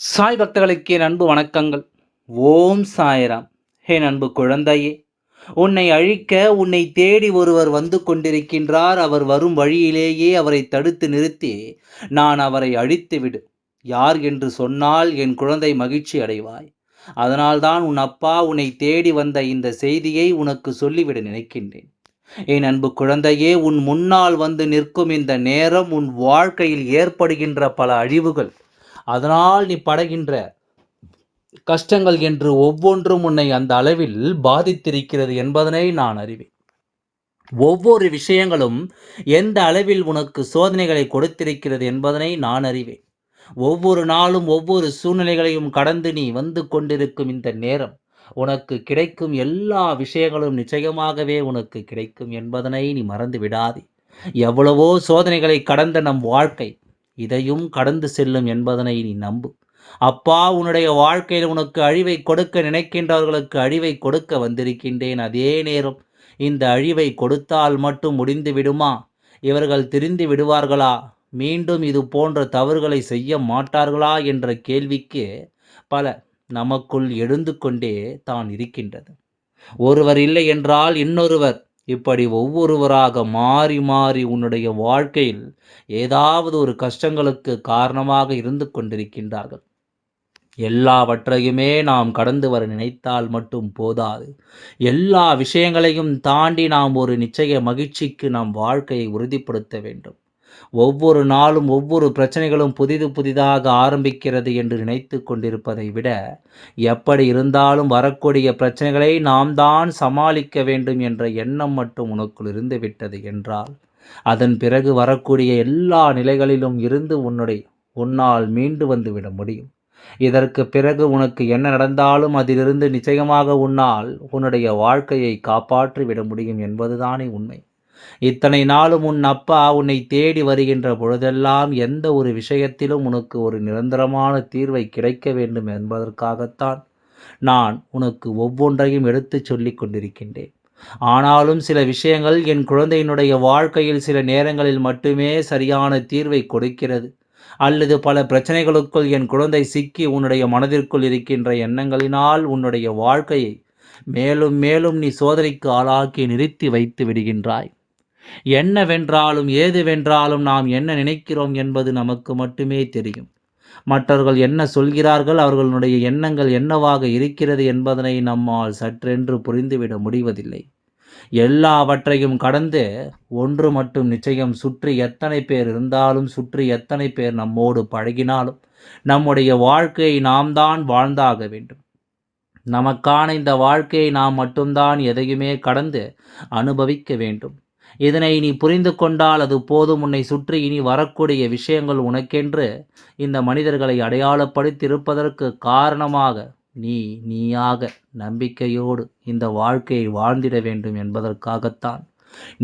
சாய் பக்தர்களுக்கு என் அன்பு வணக்கங்கள். ஓம் சாய்ராம். என் அன்பு குழந்தையே உன்னை அழிக்க உன்னை தேடி ஒருவர் வந்து கொண்டிருக்கின்றார். அவர் வரும் வழியிலேயே அவரை தடுத்து நிறுத்தி நான் அவரை அழித்து விடு. யார் என்று சொன்னால் என் குழந்தை மகிழ்ச்சி அடைவாய். அதனால்தான் உன் அப்பா உன்னை தேடி வந்த இந்த செய்தியை உனக்கு சொல்லிவிட நினைக்கின்றேன். என் அன்பு குழந்தையே உன் முன்னால் வந்து நிற்கும் இந்த நேரம் உன் வாழ்க்கையில் ஏற்படுகின்ற பல அழிவுகள். அதனால் நீ படுகின்ற கஷ்டங்கள் என்று ஒவ்வொன்றும் உன்னை அந்த அளவில் பாதித்திருக்கிறது என்பதனை நான் அறிவேன். ஒவ்வொரு விஷயங்களும் எந்த அளவில் உனக்கு சோதனைகளை கொடுத்திருக்கிறது என்பதனை நான் அறிவேன். ஒவ்வொரு நாளும் ஒவ்வொரு சூழ்நிலைகளையும் கடந்து நீ வந்து கொண்டிருக்கும் இந்த நேரம் உனக்கு கிடைக்கும் எல்லா விஷயங்களும் நிச்சயமாகவே உனக்கு கிடைக்கும் என்பதனை நீ மறந்து விடாதே. எவ்வளவோ சோதனைகளை கடந்த நம் வாழ்க்கை இதையும் கடந்து செல்லும் என்பதனை நீ நம்பு. அப்பா உன்னுடைய வாழ்க்கையில் உனக்கு அழிவை கொடுக்க நினைக்கின்றவர்களுக்கு அழிவை கொடுக்க வந்திருக்கின்றேன் அதே நேரம். இந்த அழிவை கொடுத்தால் மட்டும் முடிந்து விடுமா? இவர்கள் திரிந்து விடுவார்களா? மீண்டும் இது போன்ற தவறுகளை செய்ய மாட்டார்களா? என்ற கேள்விக்கு பல நமக்குள் எழுந்து கொண்டே தான் இருக்கின்றது. ஒருவர் இல்லை என்றால் இன்னொருவர் இப்படி ஒவ்வொருவராக மாறி மாறி உன்னுடைய வாழ்க்கையில் ஏதாவது ஒரு கஷ்டங்களுக்கு காரணமாக இருந்து கொண்டிருக்கின்றார்கள். எல்லாவற்றையுமே நாம் கடந்து வர நினைத்தால் மட்டும் போதாது. எல்லா விஷயங்களையும் தாண்டி நாம் ஒரு நிச்சய மகிழ்ச்சிக்கு நாம் வாழ்க்கையை உறுதிப்படுத்த வேண்டும். ஒவ்வொரு நாளும் ஒவ்வொரு பிரச்சனைகளும் புதிது புதிதாக ஆரம்பிக்கிறது என்று நினைத்து கொண்டிருப்பதை விட எப்படி இருந்தாலும் வரக்கூடிய பிரச்சனைகளை நாம் தான் சமாளிக்க வேண்டும் என்ற எண்ணம் மட்டும் உனக்குள் இருந்து விட்டது என்றால் அதன் பிறகு வரக்கூடிய எல்லா நிலைகளிலும் இருந்து உன்னுடைய உன்னால் மீண்டு வந்து விட முடியும். இதற்கு பிறகு உனக்கு என்ன நடந்தாலும் அதிலிருந்து நிச்சயமாக உன்னால் உன்னுடைய வாழ்க்கையை காப்பாற்றி விட முடியும் என்பதுதானே உண்மை. இத்தனை நாளும் உன் அப்பா உன்னை தேடி வருகின்ற பொழுதெல்லாம் எந்த ஒரு விஷயத்திலும் உனக்கு ஒரு நிரந்தரமான தீர்வை கிடைக்க வேண்டும் என்பதற்காகத்தான் நான் உனக்கு ஒவ்வொன்றையும் எடுத்துச் சொல்லிக் கொண்டிருக்கின்றேன். ஆனாலும் சில விஷயங்கள் என் குழந்தையினுடைய வாழ்க்கையில் சில நேரங்களில் மட்டுமே சரியான தீர்வை கொடுக்கிறது. அல்லது பல பிரச்சனைகளுக்குள் என் குழந்தை சிக்கி உன்னுடைய மனதிற்குள் இருக்கின்ற எண்ணங்களினால் உன்னுடைய வாழ்க்கையை மேலும் மேலும் நீ சோதனைக்கு ஆளாக்கி நிறுத்தி வைத்து விடுகின்றாய். என்னவென்றாலும் ஏதுவென்றாலும் நாம் என்ன நினைக்கிறோம் என்பது நமக்கு மட்டுமே தெரியும். மற்றவர்கள் என்ன சொல்கிறார்கள் அவர்களுடைய எண்ணங்கள் என்னவாக இருக்கிறது என்பதனை நம்மால் சற்றென்று புரிந்துவிட முடிவதில்லை. எல்லாவற்றையும் கடந்து ஒன்று மட்டும் நிச்சயம் சுற்றி எத்தனை பேர் இருந்தாலும் சுற்றி எத்தனை பேர் நம்மோடு பழகினாலும் நம்முடைய வாழ்க்கையை நாம் தான் வாழ்ந்தாக வேண்டும். நமக்கான இந்த வாழ்க்கையை நாம் மட்டும்தான் எதையுமே கடந்து அனுபவிக்க வேண்டும். இதனை நீ புரிந்து கொண்டால் அது போதும். உன்னை சுற்றி இனி வரக்கூடிய விஷயங்கள் உனக்கென்று இந்த மனிதர்களை அடையாளப்படுத்தியிருப்பதற்கு காரணமாக நீ நீயாக நம்பிக்கையோடு இந்த வாழ்க்கையை வாழ்ந்திட வேண்டும் என்பதற்காகத்தான்.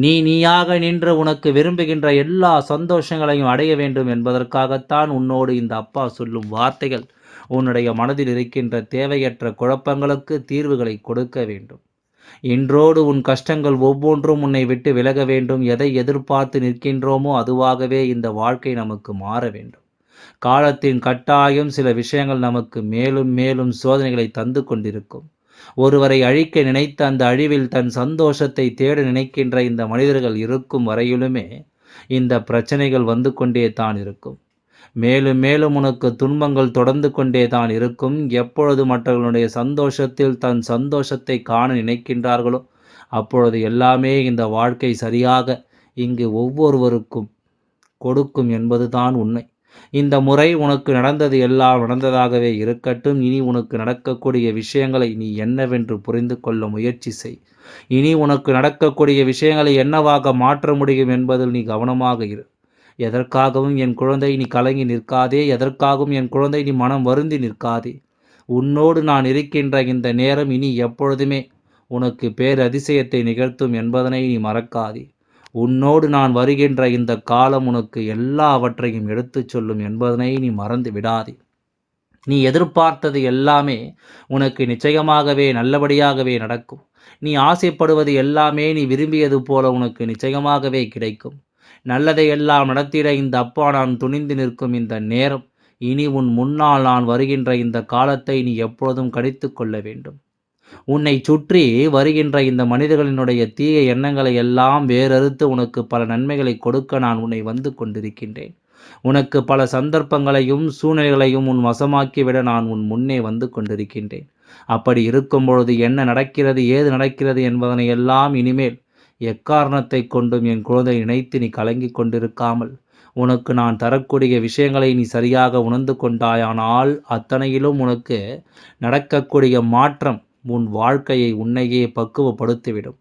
நீ நீயாக நின்று உனக்கு விரும்புகின்ற எல்லா சந்தோஷங்களையும் அடைய வேண்டும் என்பதற்காகத்தான் உன்னோடு இந்த அப்பா சொல்லும் வார்த்தைகள் உன்னுடைய மனதில் இருக்கின்ற தேவையற்ற குழப்பங்களுக்கு தீர்வுகளை கொடுக்க வேண்டும். இன்றோடு உன் கஷ்டங்கள் ஒவ்வொன்றும் உன்னை விட்டு விலக வேண்டும். எதை எதிர்பார்த்து நிற்கின்றோமோ அதுவாகவே இந்த வாழ்க்கை நமக்கு மாற வேண்டும். காலத்தின் கட்டாயம் சில விஷயங்கள் நமக்கு மேலும் மேலும் சோதனைகளை தந்து கொண்டிருக்கும். ஒருவரை அழிக்க நினைத்த அந்த அழிவில் தன் சந்தோஷத்தை தேட நினைக்கின்ற இந்த மனிதர்கள் இருக்கும் வரையிலுமே இந்த பிரச்சனைகள் வந்து கொண்டே தான் இருக்கும். மேலும் மேலும் உனக்கு துன்பங்கள் தொடர்ந்து கொண்டே தான் இருக்கும். எப்பொழுது மற்றவர்களுடைய சந்தோஷத்தில் தன் சந்தோஷத்தை காண நினைக்கின்றார்களோ அப்பொழுது எல்லாமே இந்த வாழ்க்கை சரியாக இங்கு ஒவ்வொருவருக்கும் கொடுக்கும் என்பதுதான் உண்மை. இந்த முறை உனக்கு நடந்தது எல்லாம் நடந்ததாகவே இருக்கட்டும். இனி உனக்கு நடக்கக்கூடிய விஷயங்களை நீ என்னவென்று புரிந்து கொள்ள முயற்சி செய். இனி உனக்கு நடக்கக்கூடிய விஷயங்களை என்னவாக மாற்ற முடியும் என்பதில் நீ கவனமாக இரு. எதற்காகவும் என் குழந்தை நீ கலங்கி நிற்காதே எதற்காகவும் என் குழந்தை நீ மனம் வருந்தி நிற்காதே. உன்னோடு நான் இருக்கின்ற இந்த நேரம் இனி எப்பொழுதுமே உனக்கு பேரதிசயத்தை நிகழ்த்தும் என்பதனை நீ மறக்காதே. உன்னோடு நான் வருகின்ற இந்த காலம் உனக்கு எல்லாவற்றையும் எடுத்துச் சொல்லும் என்பதனை நீ மறந்து விடாதே. நீ எதிர்பார்த்தது எல்லாமே உனக்கு நிச்சயமாகவே நல்லபடியாகவே நடக்கும். நீ ஆசைப்படுவது எல்லாமே நீ விரும்பியது போல உனக்கு நிச்சயமாகவே கிடைக்கும். நல்லதை எல்லாம் நடத்திட இந்த அப்பா நான் துணிந்து நிற்கும் இந்த நேரம். இனி உன் முன்னால் நான் வருகின்ற இந்த காலத்தை நீ எப்பொழுதும் கடித்து கொள்ள வேண்டும். உன்னை சுற்றி வருகின்ற இந்த மனிதர்களினுடைய தீய எண்ணங்களை எல்லாம் வேறறுத்து உனக்கு பல நன்மைகளை கொடுக்க நான் உன்னை வந்து கொண்டிருக்கின்றேன். உனக்கு பல சந்தர்ப்பங்களையும் சூழ்நிலைகளையும் உன் வசமாக்கிவிட நான் உன் முன்னே வந்து கொண்டிருக்கின்றேன். அப்படி இருக்கும் பொழுது என்ன நடக்கிறது ஏது நடக்கிறது என்பதனை எல்லாம் இனிமேல் எக்காரணத்தை கொண்டும் என் குழந்தை நினைத்து நீ கலங்கிக் கொண்டிருக்காமல் உனக்கு நான் தரக்கூடிய விஷயங்களை நீ சரியாக உணர்ந்து கொண்டாயானால் அத்தனையிலும் உனக்கு நடக்கக்கூடிய மாற்றம் உன் வாழ்க்கையை உன்னையே பக்குவப்படுத்திவிடும்.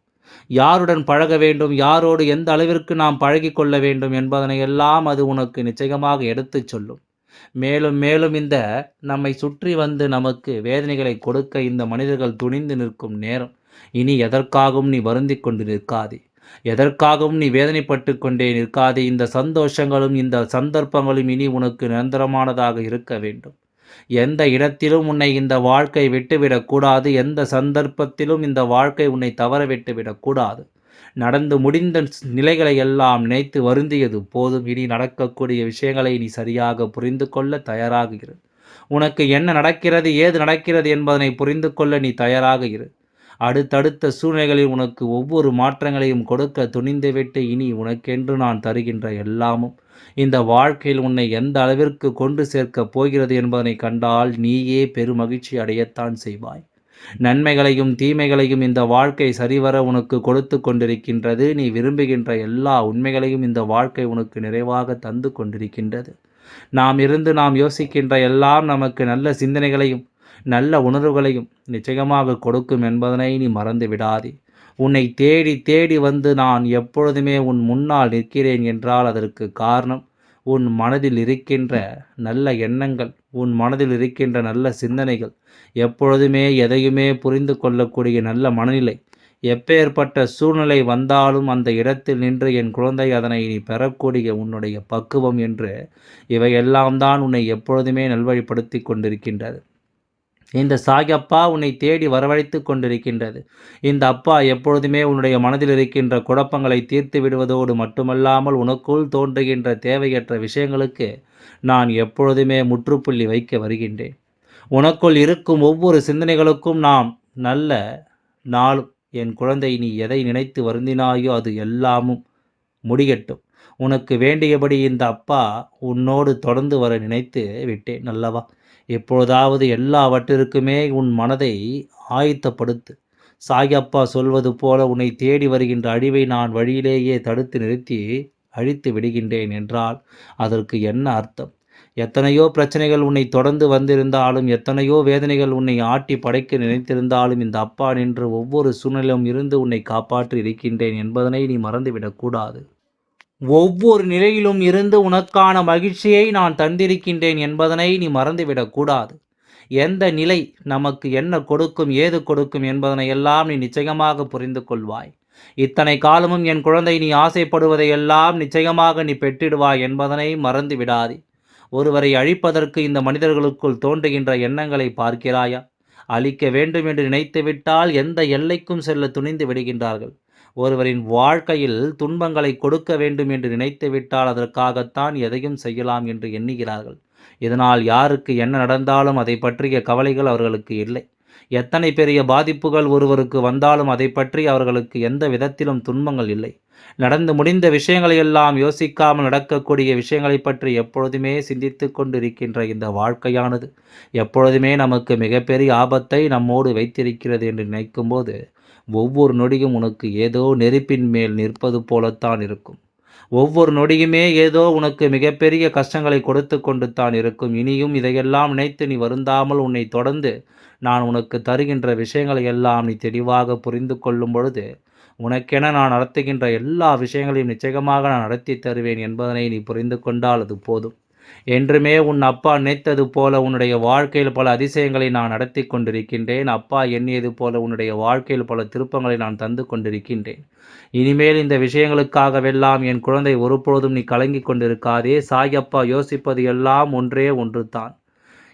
யாருடன் பழக வேண்டும் யாரோடு எந்த அளவிற்கு நாம் பழகி கொள்ள வேண்டும் என்பதனை எல்லாம் அது உனக்கு நிச்சயமாக எடுத்துச் சொல்லும். மேலும் மேலும் இந்த நம்மை சுற்றி வந்து நமக்கு வேதனைகளை கொடுக்க இந்த மனிதர்கள் துணிந்து நிற்கும் நேரம். இனி எதற்காகவும் நீ வருந்தி கொண்டு நிற்காதே. எதற்காகவும் நீ வேதனைப்பட்டு கொண்டே நிற்காதே. இந்த சந்தோஷங்களும் இந்த சந்தர்ப்பங்களும் இனி உனக்கு நிரந்தரமானதாக இருக்க வேண்டும். எந்த இடத்திலும் உன்னை இந்த வாழ்க்கை விட்டுவிடக்கூடாது எந்த சந்தர்ப்பத்திலும் இந்த வாழ்க்கை உன்னை தவற விட்டுவிடக்கூடாது நடந்து முடிந்த நிலைகளை எல்லாம் நினைத்து வருந்தியது போதும். இனி நடக்கக்கூடிய விஷயங்களை நீ சரியாக புரிந்து கொள்ள தயாராக இரு. உனக்கு என்ன நடக்கிறது ஏது நடக்கிறது என்பதனை புரிந்து கொள்ள நீ தயாராக இரு. அடுத்தடுத்த சூழ்நிலைகளில் உனக்கு ஒவ்வொரு மாற்றங்களையும் கொடுக்க துணிந்துவிட்டு இனி உனக்கென்று நான் தருகின்ற எல்லாமும். இந்த வாழ்க்கையில் உன்னை எந்த அளவிற்கு கொண்டு சேர்க்கப் போகிறது என்பதனை கண்டால் நீயே பெருமகிழ்ச்சி அடையத்தான் செய்வாய். நன்மைகளையும் தீமைகளையும் இந்த வாழ்க்கை சரிவர உனக்கு கொடுத்து கொண்டிருக்கின்றது. நீ விரும்புகின்ற எல்லா உண்மைகளையும் இந்த வாழ்க்கை உனக்கு நிறைவாக தந்து கொண்டிருக்கின்றது. நாம் இருந்து நாம் யோசிக்கின்ற எல்லாம் நமக்கு நல்ல சிந்தனைகளையும் நல்ல உணர்வுகளையும் நிச்சயமாக கொடுக்கும் என்பதனை நீ மறந்து விடாதே. உன்னை தேடி தேடி வந்து நான் எப்பொழுதுமே உன் முன்னால் நிற்கிறேன் என்றால் அதற்கு காரணம் உன் மனதில் இருக்கின்ற நல்ல எண்ணங்கள் உன் மனதில் இருக்கின்ற நல்ல சிந்தனைகள் எப்பொழுதுமே எதையுமே புரிந்து கொள்ளக்கூடிய நல்ல மனநிலை. எப்பேற்பட்ட சூழ்நிலை வந்தாலும் அந்த இடத்தில் நின்று என் குழந்தை அதனை நீ பெறக்கூடிய உன்னுடைய பக்குவம் என்று இவையெல்லாம் தான் உன்னை எப்பொழுதுமே நல்வழிப்படுத்தி கொண்டிருக்கின்றது. இந்த சாயப்பா உன்னை தேடி வரவழைத்து கொண்டிருக்கின்றது. இந்த அப்பா எப்பொழுதுமே உன்னுடைய மனதில் இருக்கின்ற குழப்பங்களை தீர்த்து விடுவதோடு மட்டுமல்லாமல் உனக்குள் தோன்றுகின்ற தேவையற்ற விஷயங்களுக்கு நான் எப்பொழுதுமே முற்றுப்புள்ளி வைக்க வருகின்றேன். உனக்குள் இருக்கும் ஒவ்வொரு சிந்தனைகளுக்கும் நாம் நல்ல நாளும் என் குழந்தை நீ எதை நினைத்து வருந்தினாயோ அது எல்லாமும் முடியட்டும் உனக்கு வேண்டியபடி இந்த அப்பா உன்னோடு தொடர்ந்து வர நினைத்து விட்டேன். நல்லவா? எப்பொழுதாவது எல்லாவற்றிற்குமே உன் மனதை ஆயத்தப்படுத்து. சாயப்பா சொல்வது போல உன்னை தேடி வருகின்ற அழிவை நான் வழியிலேயே தடுத்து நிறுத்தி அழித்து விடுகின்றேன் என்றால் அதற்கு என்ன அர்த்தம்? எத்தனையோ பிரச்சனைகள் உன்னை தொடர்ந்து வந்திருந்தாலும் எத்தனையோ வேதனைகள் உன்னை ஆட்டி படைக்க நினைத்திருந்தாலும் இந்த அப்பா நின்று ஒவ்வொரு சூழ்நிலையும் இருந்து உன்னை காப்பாற்றி இருக்கின்றேன் என்பதனை நீ மறந்துவிடக்கூடாது. ஒவ்வொரு நிலையிலும் இருந்து உனக்கான மகிழ்ச்சியை நான் தந்திருக்கின்றேன் என்பதனை நீ மறந்துவிடக்கூடாது. எந்த நிலை நமக்கு என்ன கொடுக்கும் ஏது கொடுக்கும் என்பதனை எல்லாம் நீ நிச்சயமாக புரிந்து கொள்வாய். இத்தனை காலமும் என் குழந்தை நீ ஆசைப்படுவதை எல்லாம் நிச்சயமாக நீ பெற்றிடுவாய் என்பதனை மறந்து விடாதே ஒருவரை அழிப்பதற்கு இந்த மனிதர்களுக்குள் தோன்றுகின்ற எண்ணங்களை பார்க்கிறாயா? அழிக்க வேண்டும் என்று நினைத்துவிட்டால் எந்த எல்லைக்கும் செல்ல துணிந்து விடுகின்றார்கள். ஒருவரின் வாழ்க்கையில் துன்பங்களை கொடுக்க வேண்டும் என்று நினைத்துவிட்டால் அதற்காகத்தான் எதையும் செய்யலாம் என்று எண்ணுகிறார்கள். இதனால் யாருக்கு என்ன நடந்தாலும் அதை பற்றிய கவலைகள் அவர்களுக்கு இல்லை. எத்தனை பெரிய பாதிப்புகள் ஒருவருக்கு வந்தாலும் அதை பற்றி அவர்களுக்கு எந்த விதத்திலும் துன்பங்கள் இல்லை. நடந்து முடிந்த விஷயங்களை எல்லாம் யோசிக்காமல் நடக்கக்கூடிய விஷயங்களை பற்றி எப்பொழுதுமே சிந்தித்து கொண்டிருக்கின்ற இந்த வாழ்க்கையானது எப்பொழுதுமே நமக்கு மிகப்பெரிய ஆபத்தை நம்மோடு வைத்திருக்கிறது என்று நினைக்கும்போது ஒவ்வொரு நொடியும் உனக்கு ஏதோ நெருப்பின் மேல் நிற்பது போலத்தான் இருக்கும். ஒவ்வொரு நொடியுமே ஏதோ உனக்கு மிகப்பெரிய கஷ்டங்களை கொடுத்து கொண்டு தான் இருக்கும். இனியும் இதையெல்லாம் நினைத்து நீ வருந்தாமல் உன்னை தொடர்ந்து நான் உனக்கு தருகின்ற விஷயங்களை எல்லாம் நீ தெளிவாக புரிந்து கொள்ளும் பொழுது உனக்கென நான் நடத்துகின்ற எல்லா விஷயங்களையும் நிச்சயமாக நான் நடத்தி தருவேன் என்பதனை நீ புரிந்து கொண்டால் அது போதும். என்றுமே உன் அப்பா நினைத்தது போல உன்னுடைய வாழ்க்கையில் பல அதிசயங்களை நான் நடத்தி கொண்டிருக்கின்றேன். அப்பா எண்ணியது போல உன்னுடைய வாழ்க்கையில் பல திருப்பங்களை நான் தந்து கொண்டிருக்கின்றேன். இனிமேல் இந்த விஷயங்களுக்காகவெல்லாம் என் குழந்தை ஒருபொழுதும் நீ கலங்கி கொண்டிருக்காதே. சாயப்பா யோசிப்பது எல்லாம் ஒன்றே ஒன்று தான்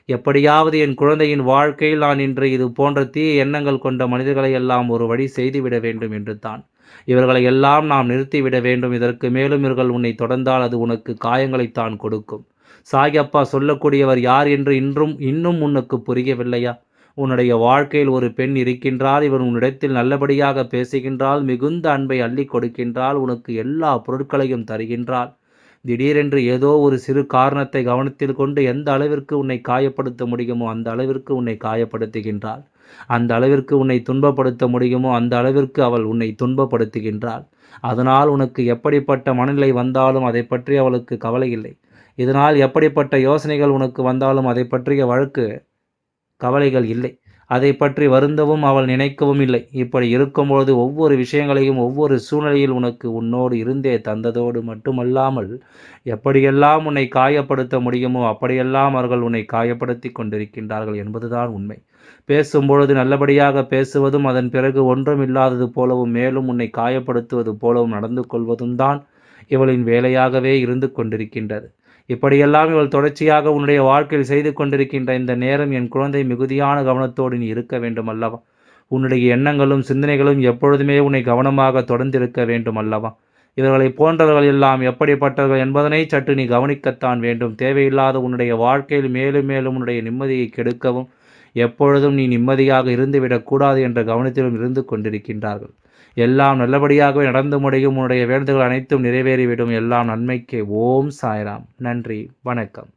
எப்படியாவது என் குழந்தையின் வாழ்க்கையில் நான் இன்று இது போன்ற தீய எண்ணங்கள் கொண்ட மனிதர்களை எல்லாம் ஒரு வழி செய்துவிட வேண்டும் என்று தான் இவர்களை எல்லாம் நாம் நிறுத்திவிட வேண்டும். இதற்கு மேலும் இவர்கள் உன்னை தொடர்ந்தால் அது உனக்கு காயங்களைத்தான் கொடுக்கும். சாயப்பா சொல்லக்கூடியவர் யார் என்று இன்றும் இன்னும் உனக்கு புரியவில்லையா? உன்னுடைய வாழ்க்கையில் ஒரு பெண் இருக்கின்றால் இவர் உன்னிடத்தில் நல்லபடியாக பேசுகின்றால் மிகுந்த அன்பை அள்ளி கொடுக்கின்றால் உனக்கு எல்லா பொருட்களையும் தருகின்றாள். திடீரென்று ஏதோ ஒரு சிறு காரணத்தை கவனத்தில் கொண்டு எந்த அளவிற்கு உன்னை காயப்படுத்த முடியுமோ அந்த அளவிற்கு உன்னை காயப்படுத்துகின்றாள். அந்த அளவிற்கு உன்னை துன்பப்படுத்த முடியுமோ அந்த அளவிற்கு அவள் உன்னை துன்பப்படுத்துகின்றாள். அதனால் உனக்கு எப்படிப்பட்ட மனநிலை வந்தாலும் அதை பற்றி அவளுக்கு கவலை இல்லை. இதனால் எப்படிப்பட்ட யோசனைகள் உனக்கு வந்தாலும் அதை பற்றிய வழக்கு கவலைகள் இல்லை. அதை பற்றி வருந்தவும் அவள் நினைக்கவும் இல்லை. இப்படி இருக்கும்பொழுது ஒவ்வொரு விஷயங்களையும் ஒவ்வொரு சூழ்நிலையில் உனக்கு உன்னோடு இருந்தே தந்ததோடு மட்டுமல்லாமல் எப்படியெல்லாம் உன்னை காயப்படுத்த முடியுமோ அப்படியெல்லாம் அவர்கள் உன்னை காயப்படுத்தி கொண்டிருக்கின்றார்கள் என்பதுதான் உண்மை. பேசும்பொழுது நல்லபடியாக பேசுவதும் அதன் பிறகு ஒன்றும் இல்லாதது போலவும் மேலும் உன்னை காயப்படுத்துவது போலவும் நடந்து கொள்வதும் தான் இவளின் வேலையாகவே இருந்து கொண்டிருக்கின்றது. இப்படியெல்லாம் இவள் தொடர்ச்சியாக உன்னுடைய வாழ்க்கையில் செய்து கொண்டிருக்கின்ற இந்த நேரம் என் குழந்தை மிகுதியான கவனத்தோடு நீ இருக்க வேண்டும் அல்லவா உன்னுடைய எண்ணங்களும் சிந்தனைகளும் எப்பொழுதுமே உன்னை கவனமாக தொடர்ந்திருக்க வேண்டும் அல்லவா இவர்களை போன்றவர்கள் எல்லாம் எப்படிப்பட்டவர்கள் என்பதனை சற்று நீ கவனிக்கத்தான் வேண்டும். தேவையில்லாத உன்னுடைய வாழ்க்கையில் மேலும் மேலும் உன்னுடைய நிம்மதியை கெடுக்கவும் எப்பொழுதும் நீ நிம்மதியாக இருந்துவிடக்கூடாது என்ற கவனத்திலும் இருந்து கொண்டிருக்கின்றார்கள். எல்லாம் நல்லபடியாகவே நடந்து முடியும். உன்னுடைய வேண்டுதல்கள் அனைத்தும் நிறைவேறிவிடும். எல்லாம் நன்மைக்கு ஓம் சாய்ராம். நன்றி. வணக்கம்.